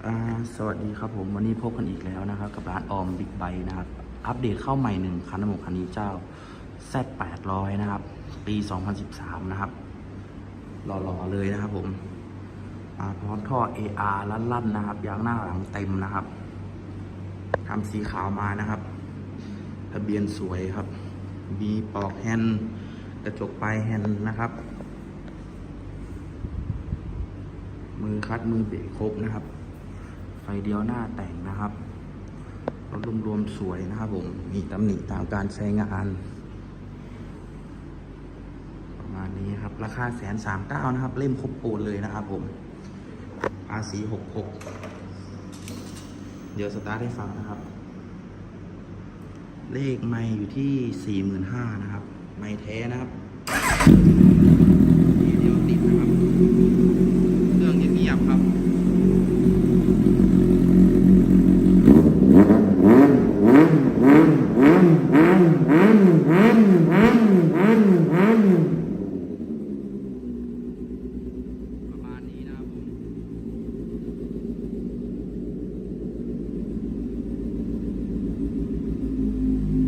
สวัสดีครับผมวันนี้พบกันอีกแล้วนะครับ กับร้านออมบิ๊กไบนะครับ อัปเดตเข้าใหม่หนึ่งคันนะผมคันนี้เจ้า Z800 นะครับ ปี 2013 นะครับหล่อๆเลยนะครับผมพร้อมท่อ AR ลั่นๆนะครับ ยางหน้าหลังเต็มนะครับทำสีขาวมานะครับ ทะเบียนสวยครับ มีปลอกแฮนด์กระจกปลายแฮนด์นะครับ มือคัดมือเบรกครบนะครับ เดียวหน้าแต่งนะครับรถรวมๆสวยนะครับผม มีตำหนิตามการใช้งาน ประมาณนี้ครับ ราคาแสนสามเก้านะครับ เล่มครบโอนเลยนะครับผมภาษีหกหกเดี๋ยวสตาร์ทให้ฟังนะครับ เลขไม่อยู่ที่สี่หมื่นห้านะครับ ไม่แท้นะครับทีเดียวติดนะครับ เครื่องเงียบๆครับ ประมาณนี้นะครับผม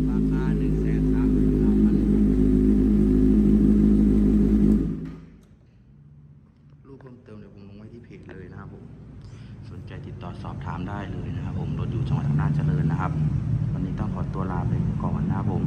ราคาหนึ่งแสนสามหมื่นห้าพัน รูปเพิ่มเติมเดี๋ยวผมลงไว้ที่เพจเลยนะครับผมสนใจติดต่อสอบถามได้เลยนะครับผมรถอยู่จังหวัดอำนาจเจริญนะครับ วันนี้ต้องขอตัวลาไปก่อนนะครับผม